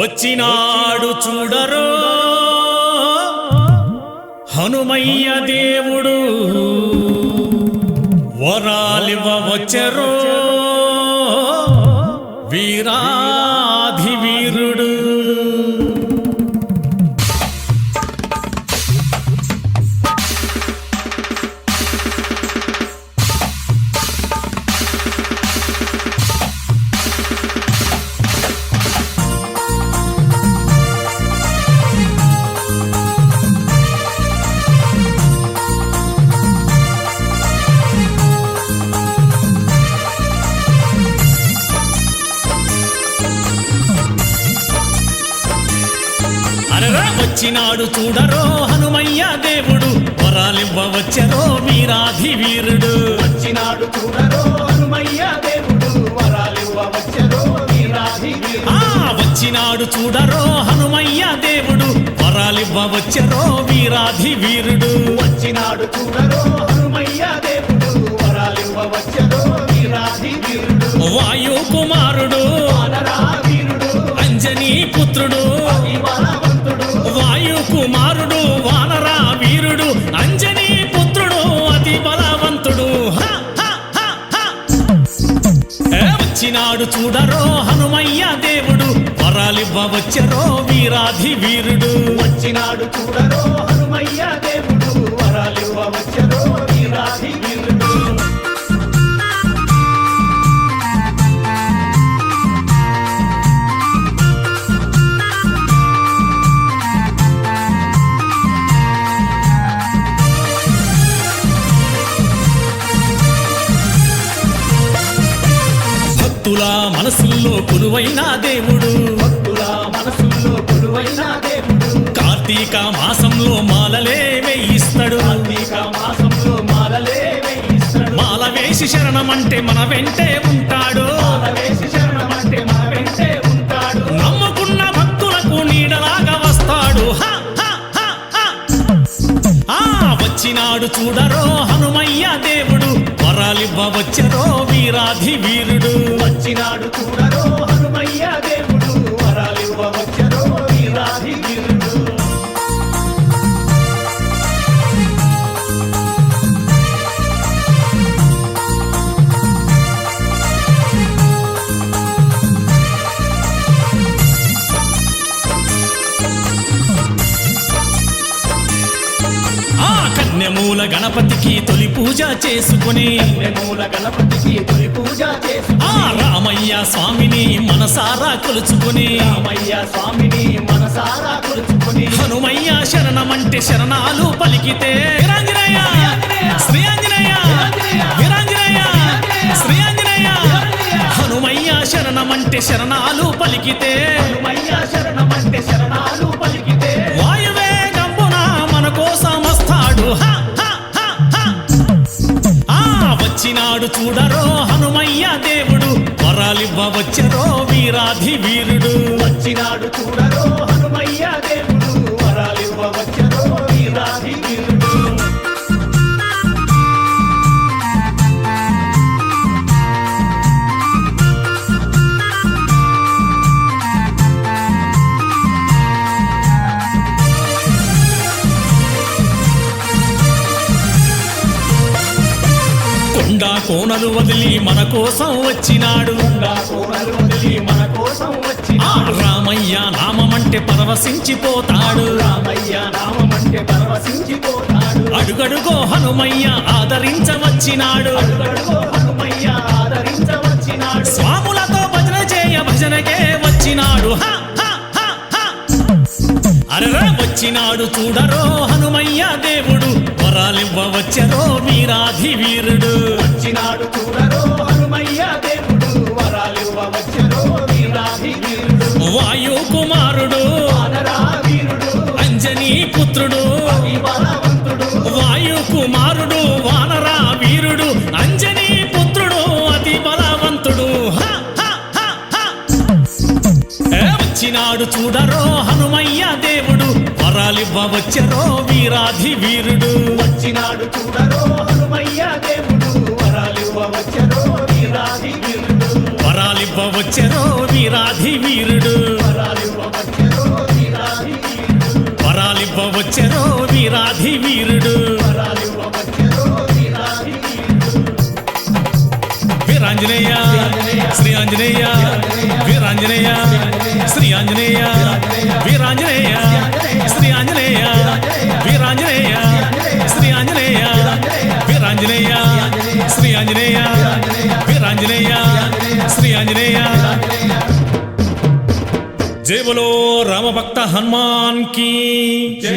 వచ్చినాడు చూడరో. హనుమయ్య దేవుడు వరాలివ వచ్చరో వీరా వచ్చినాడు చూడరో హనుమయ్య దేవుడు. వరాలివ్వ వచ్చరో వీరాధి వీరుడు. వచ్చినాడు చూడరో హనుమయ్య దేవుడు. వరాలివ్వ వచ్చరో వీరాధి వీరుడు. ఆ వచ్చినాడు చూడరో హనుమయ్య దేవుడు. వరాలివ్వ వచ్చరో వీరాధి వీరుడు. వచ్చినాడు చూడరో హనుమయ్య దేవుడు. వరాలివ్వ వచ్చరో వీరాధి వీరుడు. వాయు కుమారుడు అంజనీ పుత్రుడు. వచ్చినాడు చూడరో హనుమయ్య దేవుడు. వరాలివ్వ వచ్చరో వీరాధి వీరుడు. వచ్చినాడు చూడరో భక్తుల మనసుల్లో కొలువైన దేవుడు. భక్తుల మనసుల్లో కొలువైన దేవుడు కార్తీక మాసంలో మాలలే వేయిస్తాడు. కార్తీక మాసంలో మాలలే వేయిస్తాడు మాల వేసి శరణమంటే మన వెంటే ఉంటాడు. మాల వేసి శరణమంటే మన వెంటే ఉంటాడు నమ్ముకున్న భక్తులకు నీడలాగా వస్తాడు ఆ వచ్చినాడు చూడరో హనుమయ్య దేవుడు. వరాలివ్వ వచ్చరో వీరాధి వీరుడు వచ్చినాడు చూడరో మూల గణపతికి తొలి పూజ చేసుకుని. మూల గణపతికి తొలి పూజ ఆ రామయ్య స్వామిని మనసారా కొలుచుకుని. రామయ్య స్వామిని మనసారా కొలుచుకుని హనుమయ్య శరణమంటే శరణాలు పలికితే. వీరాంజనేయ శ్రీ ఆంజనేయ వీరాంజనేయ శ్రీ ఆంజనేయ. హనుమయ్య శరణమంటే శరణాలు పలికితే. హనుమయ్య వచ్చినాడు చూడరో. కొండా కోనలు వదిలి మన కోసం వచ్చినాడు. వదిలి మన కోసం రామయ్య నామమంటే పరవశించిపోతాడు. రామయ్య నామమంటే పరవశించిపోతాడు అడుగడుగో హనుమయ్య ఆదరించవచ్చినాడు. అడుగడుగో హనుమయ్య స్వాములతో భజన చేయ భజనకే వచ్చినాడు. హ, అరరా వచ్చినాడు చూడరో హనుమయ్య దేవుడు. వరాలివ్వ వచ్చరో వీరాధి వీరుడు వచ్చినాడు చూడరో హనుమయ్య దేవుడు. వరాలివ్వ వచ్చరో వీరాధి వీరుడు వాయు కుమారుడు అంజనీ పుత్రుడు వాయు కుమారుడు వానరా వీరుడు అంజనీ పుత్రుడు అతి బలవంతుడు హ, హ, హ, హ. ఏ వచ్చినాడు చూడరో హనుమయ్య దేవుడు. వరాలివ్వ వచ్చరో వీరాధి వీరుడు. వచ్చినాడు చూడరో హనుమయ్య దేవుడు. వరాలివ్వ వచ్చరో వీరాధి వీరుడు. వరాలివ్వ వచ్చెరో వీరాధి వీరుడు. వరాలివ్వ వచ్చెరో వీరాధి వీరుడు. వీరాంజనేయ శ్రీ ఆంజనేయ వీరాంజనేయ. శ్రీ ఆంజనేయ వీరాంజనేయ. వీరాంజనేయ శ్రీ ఆంజనేయ వీరాంజనేయ శ్రీ ఆంజనేయ వీరాంజనేయ శ్రీ ఆంజనేయ జై బలో రామభక్త హనుమాన్ కీ జై